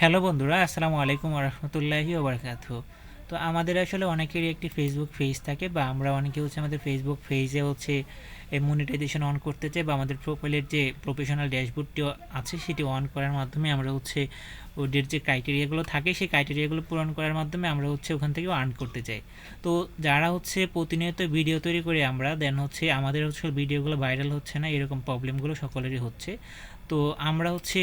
Hello বন্ধুরা, আসসালামু আলাইকুম রহমতুল্লাহি ওবরকাত তো আমাদের আসলে অনেকেরই একটি ফেসবুক পেজ থাকে বা আমরা অনেকে হচ্ছে আমাদের ফেসবুক পেজে হচ্ছে এই মনিটাইজেশন অন করতে চাই বা আমাদের প্রোফাইলের যে প্রফেশনাল ড্যাশবোর্ডটি আছে সেটি অন করার মাধ্যমে আমরা হচ্ছে ওদের যে ক্রাইটেরিয়াগুলো থাকে সেই ক্রাইটেরিয়াগুলো পূরণ করার মাধ্যমে আমরা হচ্ছে ওখান থেকে আর্ন করতে চাই। তো যারা হচ্ছে প্রতিনিয়ত ভিডিও তৈরি করে আমরা দেন হচ্ছে আমাদের হচ্ছে ভিডিওগুলো ভাইরাল হচ্ছে না, এরকম প্রবলেমগুলো সকলেরই হচ্ছে। তো আমরা হচ্ছে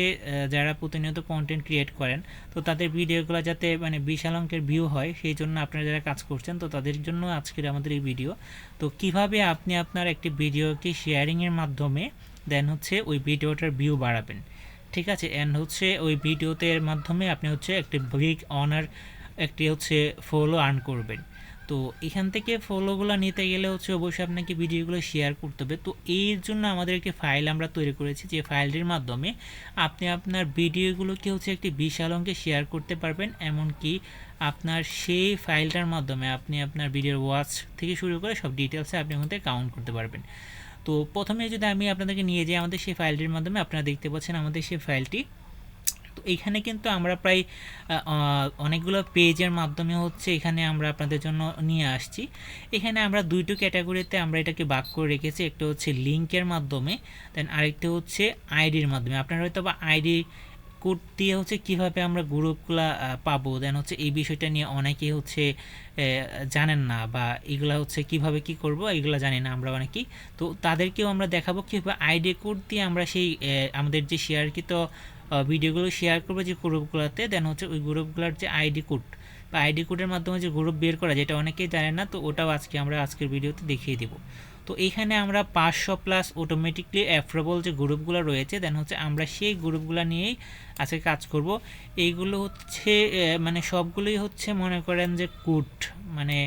যারা প্রতিনিয়ত কন্টেন্ট ক্রিয়েট করেন, তো তাদের ভিডিওগুলো যাতে মানে বিশাল অঙ্কের ভিউ হয়, সেই জন্য আপনারা যারা কাজ করছেন, তো তাদের জন্য আজকের আমাদের এই ভিডিও তো কীভাবে আপনি আপনার একটি ভিডিওকে শেয়ারিংয়ের মাধ্যমে দেন হচ্ছে ওই ভিডিওটার ভিউ বাড়াবেন। ঠিক আছে? অ্যান্ড হচ্ছে ওই ভিডিওতে মাধ্যমে আপনি হচ্ছে একটি বিগ অনার একটি হচ্ছে ফলো আর্ন করবেন। তো এখান থেকে ফলোগুলো নিতে গেলে হচ্ছে অবশ্যই আপনাকে ভিডিওগুলো শেয়ার করতে হবে। তো এর জন্য আমাদের একটি ফাইল আমরা তৈরি করেছি, যে ফাইলটির মাধ্যমে আপনি আপনার ভিডিওগুলোকে হচ্ছে একটি বিশাল অঙ্কে শেয়ার করতে পারবেন। এমনকি আপনার সেই ফাইলটার মাধ্যমে আপনি আপনার ভিডিওর ওয়াচ থেকে শুরু করে সব ডিটেলসে আপনি ওখান থেকে কাউন্ট করতে পারবেন। তো প্রথমে যদি আমি আপনাদেরকে নিয়ে যাই আমাদের সেই ফাইলটির মাধ্যমে, আপনারা দেখতে পাচ্ছেন আমাদের সেই ফাইলটি। তো এইখানে কিন্তু আমরা প্রায় অনেকগুলো পেজের মাধ্যমে হচ্ছে এখানে আমরা আপনাদের জন্য নিয়ে আসছি। এখানে আমরা দুইটো ক্যাটাগরিতে আমরা এটাকে বাক করে রেখেছি। একটা হচ্ছে লিঙ্কের মাধ্যমে দেন আরেকটা হচ্ছে আইডির মাধ্যমে। আপনারা হয়তো বা আইডি কোড দিয়ে হচ্ছে কীভাবে আমরা গ্রুপগুলা পাবো? দেন হচ্ছে এই বিষয়টা নিয়ে অনেকেই হচ্ছে জানেন না বা এগুলা হচ্ছে কীভাবে কি করব এগুলা জানি না আমরা অনেকেই। তো তাদেরকেও আমরা দেখাবো কীভাবে আইডি কোড দিয়ে আমরা সেই আমাদের যে শেয়ারকৃত ভিডিওগুলো শেয়ার করব যে গ্রুপগুলোতে। দেন হচ্ছে ওই গ্রুপগুলোর যে আইডি কোড, বা আইডি কোডের মাধ্যমে যে গ্রুপ বের করা, যেটা অনেকেই জানেন না, তো ওটাও আজকে আমরা আজকের ভিডিওতে দেখিয়ে দেবো। তো এইখানে আমরা পাঁচশো প্লাস অটোমেটিকলি অ্যাফোরেবল যে গ্রুপগুলো রয়েছে দেন হচ্ছে আমরা সেই গ্রুপগুলো নিয়েই আজকে কাজ করব। এইগুলো হচ্ছে মানে সবগুলোই হচ্ছে মনে করেন যে কুট মানে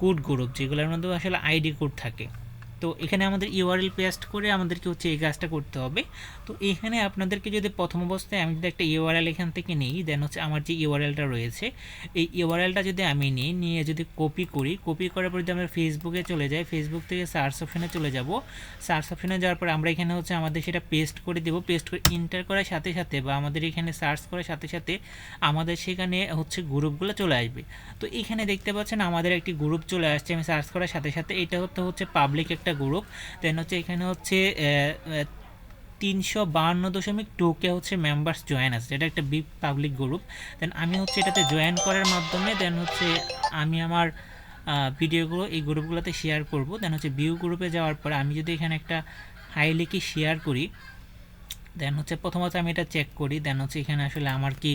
কুট গ্রুপ যেগুলোর মধ্যে আসলে আইডি কোড থাকে। তো এখানে আমাদের ইউআরএল পেস্ট করে আমাদেরকে হচ্ছে এই কাজটা করতে হবে। তো এখানে আপনাদেরকে যদি প্রথম অবস্থায় আমি যদি একটা ইউআরএল এখান থেকে নিই দেন হচ্ছে আমার যে ইউআরএলটা রয়েছে, এই ইউআরএলটা যদি আমি নিই, নিয়ে যদি কপি করি কপি করার পর যদি আমরা ফেসবুকে চলে যাই ফেসবুক থেকে সার্চ অপশনে চলে যাব। সার্চ অপশনে যাওয়ার পর আমরা এখানে হচ্ছে আমাদের সেটা পেস্ট করে দেবো। পেস্ট করে ইন্টার করার সাথে সাথে বা আমাদের এখানে সার্চ করার সাথে সাথে আমাদের সেখানে হচ্ছে গ্রুপগুলো চলে আসবে। তো এখানে দেখতে পাচ্ছেন আমাদের একটি গ্রুপ চলে আসছে, আমি সার্চ করার সাথে সাথে। এটা হচ্ছে পাবলিক একটা গ্রুপ। দেন হচ্ছে এখানে হচ্ছে তিনশো বাহান্ন দশমিক টুকে হচ্ছে মেম্বার্স জয়েন আছে। এটা একটা বিগ পাবলিক গ্রুপ দেন আমি হচ্ছে এটাতে জয়েন করার মাধ্যমে দেন হচ্ছে আমি আমার ভিডিওগুলো এই গ্রুপগুলোতে শেয়ার করব। দেন হচ্ছে ভিউ গ্রুপে যাওয়ার পরে আমি যদি এখানে একটা হাই লিখে শেয়ার করি দেন হচ্ছে প্রথমত আমি এটা চেক করি। দেন হচ্ছে এখানে আসলে আমার কি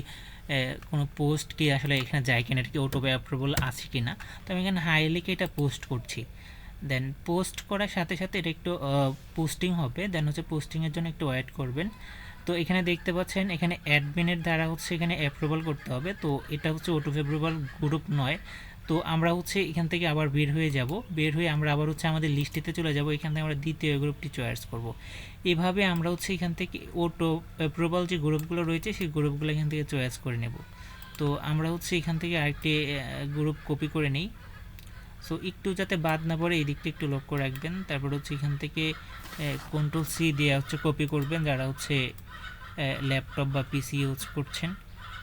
কোনো পোস্ট কি আসলে এখানে যায় কিনা, এটা কি অটো অ্যাপ্রুভাল আছে কি না তো আমি এখানে হাই লিখে এটা পোস্ট করছি। দেন পোস্ট করার সাথে সাথে এটা একটু পোস্টিং হবে। দেন হচ্ছে পোস্টিংয়ের জন্য একটু ওয়েট করবেন। তো এখানে দেখতে পাচ্ছেন, এখানে অ্যাডমিনের দ্বারা হচ্ছে এখানে অ্যাপ্রুভাল করতে হবে। তো এটা হচ্ছে অটো অ্যাপ্রুভাল গ্রুপ নয়। তো আমরা হচ্ছে এখান থেকে আবার বের হয়ে যাব। বের হয়ে আমরা আবার হচ্ছে আমাদের লিস্টিতে চলে যাব। এখান থেকে আমরা দ্বিতীয় গ্রুপটি চয়েস করব। এভাবে আমরা হচ্ছে এখান থেকে অটো অ্যাপ্রুভাল যে গ্রুপগুলো রয়েছে, সেই গ্রুপগুলো এখান থেকে চয়েস করে নেব। তো আমরা হচ্ছে এখান থেকে আরেকটি গ্রুপ কপি করে নিই। সো একটু যাতে বাদ না পড়ে এই দিকটা একটু লক্ষ্য রাখবেন। তারপর হচ্ছে এখান থেকে কন্ট্রোল সি দিয়ে হচ্ছে কপি করবেন যারা হচ্ছে ল্যাপটপ বা পিসি ইউজ করছেন।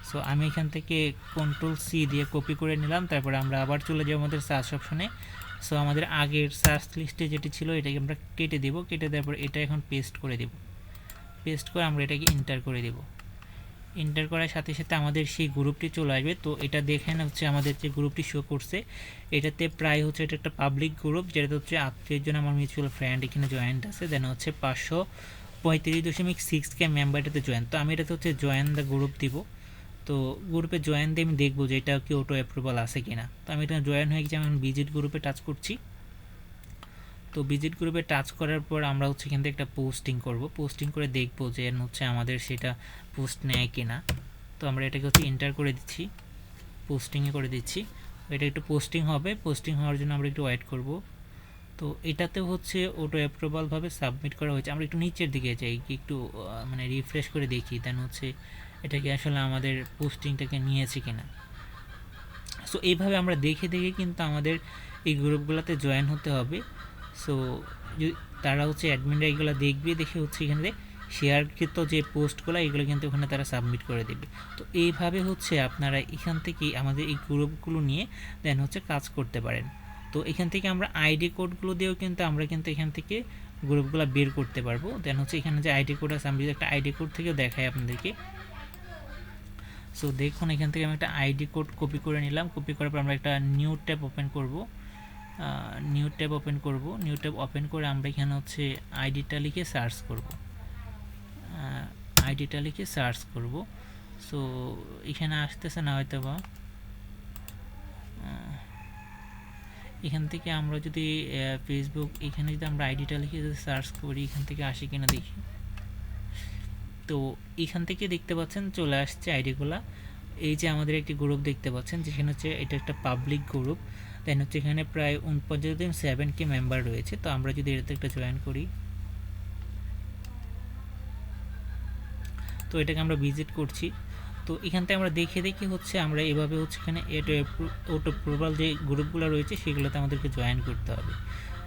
সো আমি এখান থেকে কন্ট্রোল সি দিয়ে কপি করে নিলাম। তারপরে আমরা আবার চলে যাব আমাদের সার্চ অপশনে সো আমাদের আগের সার্চ লিস্টে যেটি ছিল, এটাকে আমরা কেটে দেবো। কেটে দেওয়ার পর এটা এখন পেস্ট করে দেব। পেস্ট করে আমরা এটাকে ইন্টার করে দেবো। এন্টার করার সাথে সাথে আমাদের সেই গ্রুপটি চলে আসবে। তো এটা দেখেন হচ্ছে আমাদের যে গ্রুপটি শো করছে, এটাতে প্রায় হচ্ছে এটা একটা পাবলিক গ্রুপ যেটা হচ্ছে আত্মীয় জন আমার মিউচুয়াল ফ্রেন্ড এখানে জয়েন্ট আছে। দেন হচ্ছে পাঁচশো পঁয়ত্রিশ দশমিক সিক্স কে মেম্বার এটাতে জয়েন তো আমি এটাতে হচ্ছে জয়েন দ্য গ্রুপ দিব। তো গ্রুপে জয়েন দিয়ে আমি দেখব যে এটা কি অটো অ্যাপ্রুভাল আছে কিনা। তো আমি এটা জয়েন হয়ে গেছি, আমি ভিজিট গ্রুপে টাচ করছি। তো ভিজিট গ্রুপে টাচ করার পর আমরা হচ্ছে এখান থেকে একটা পোস্টিং করব। পোস্টিং করে দেখব যে হচ্ছে আমাদের সেটা পোস্ট নেয় কিনা। তো আমরা এটাকে হচ্ছে এন্টার করে দিচ্ছি। পোস্টিংয়ে করে দিচ্ছি। এটা একটু পোস্টিং হবে। পোস্টিং হওয়ার জন্য আমরা একটু ওয়েট করব। তো এটাতে হচ্ছে অটো অ্যাপ্রুভালভাবে সাবমিট করা হয়েছে। আমরা একটু নিচের দিকে যাই, কি একটু মানে রিফ্রেশ করে দেখি দেন হচ্ছে এটাকে আসলে আমাদের পোস্টিংটাকে নিয়েছে কিনা। সো এইভাবে আমরা দেখে দেখে কিন্তু আমাদের এই গ্রুপগুলোতে জয়েন হতে হবে। সো তারা হচ্ছে অ্যাডমিনরা এগুলো দেখবে, দেখে হচ্ছে এখানে শেয়ারকৃত যে পোস্টগুলো, এগুলো কিন্তু ওখানে তারা সাবমিট করে দেবে। তো এইভাবে হচ্ছে আপনারা এখান থেকে আমাদের এই গ্রুপগুলো নিয়ে দেন হচ্ছে কাজ করতে পারেন। তো এখান থেকে আমরা আইডি কোডগুলো দিয়েও কিন্তু আমরা কিন্তু এখান থেকে গ্রুপগুলো বের করতে পারব। দেন হচ্ছে এখানে যে আইডি কোড আছে, আমি যদি একটা আইডি কোড থেকেও দেখাই আপনাদেরকে। সো দেখুন এখান থেকে আমি একটা আইডি কোড কপি করে নিলাম। কপি করার পর আমরা একটা নিউ ট্যাব ওপেন করব। নিউ ট্যাব ওপেন করব। নিউ ট্যাব ওপেন করে আমরা এখানে হচ্ছে আইডিটা লিখে সার্চ করব। আইডিটা লিখে সার্চ করব। সো এখানে আসতেছে না হয়তো বা এখান থেকে আমরা যদি ফেসবুক এখানে যদি আমরা আইডিটা লিখে যদি সার্চ করি, এখান থেকে আসে কিনা দেখি। তো, এখান থেকে দেখতে পাচ্ছেন চলে আসছে আইডিগুলা এই যে আমাদের একটি গ্রুপ দেখতে পাচ্ছেন, যেখানে হচ্ছে এটা একটা পাবলিক গ্রুপ দেন হচ্ছে এখানে প্রায় উনপঞ্চাশ দিন সেভেন কে মেম্বার রয়েছে। তো আমরা যদি এটাতে একটা জয়েন করি। তো এটাকে আমরা ভিজিট করছি। তো এখান থেকে আমরা দেখে দেখে হচ্ছে আমরা এভাবে হচ্ছে এখানে ওটো প্রোভাল যে গ্রুপগুলো রয়েছে, সেগুলোতে আমাদেরকে জয়েন করতে হবে।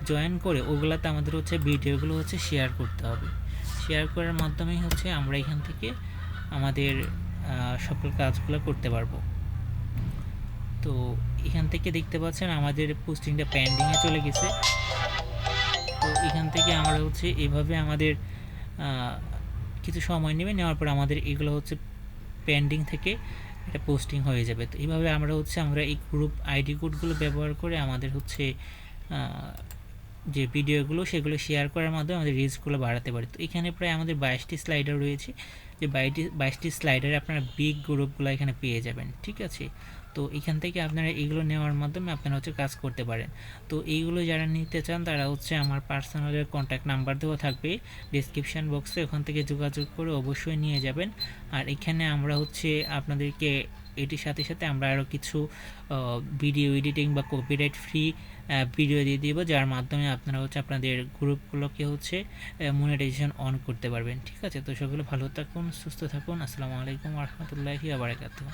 জয়েন করে ওগুলাতে আমাদের হচ্ছে ভিডিওগুলো হচ্ছে শেয়ার করতে হবে। শেয়ার করার মাধ্যমেই হচ্ছে আমরা এখান থেকে আমাদের সকল কাজগুলো করতে পারব। তো এখান থেকে দেখতে পাচ্ছেন আমাদের পোস্টিংটা প্যান্ডিংয়ে চলে গেছে। তো এখান থেকে আমরা হচ্ছে এভাবে আমাদের কিছু সময় নেবে, নেওয়ার পর আমাদের এগুলো হচ্ছে পেন্ডিং থেকে এটা পোস্টিং হয়ে যাবে। তো এইভাবে আমরা হচ্ছে, আমরা এই গ্রুপ আইডি কোডগুলো ব্যবহার করে আমাদের হচ্ছে যে ভিডিওগুলো সেগুলো শেয়ার করার মাধ্যমে আমাদের রিলসগুলো বাড়াতে পারি। তো এখানে প্রায় আমাদের বাইশটি স্লাইডার রয়েছে। যে বাইশটি বাইশটি স্লাইডারে আপনারা বিগ গ্রুপগুলো এখানে পেয়ে যাবেন, ঠিক আছে? তো এখান থেকে আপনারা এইগুলো নেওয়ার মাধ্যমে আপনারা হচ্ছে কাজ করতে পারেন। তো এইগুলো যারা নিতে চান, তারা হচ্ছে আমার পার্সোনালের কন্ট্যাক্ট নাম্বার দেওয়া থাকবে। ডিসক্রিপশান বক্সে ওখান থেকে যোগাযোগ করে অবশ্যই নিয়ে যাবেন। আর এখানে আমরা হচ্ছে আপনাদেরকে এটির সাথে সাথে আমরা আরও কিছু ভিডিও এডিটিং বা কপিরাইট ফ্রি ভিডিও দিয়ে দিব, যার মাধ্যমে আপনারা হচ্ছে আপনাদের গ্রুপগুলোকে হচ্ছে মনিটাইজেশন অন করতে পারবেন। ঠিক আছে? তো সকলে ভালো থাকুন, সুস্থ থাকুন। আসসালামু আলাইকুম রহমতুল্লাহি আবরাকাতুহ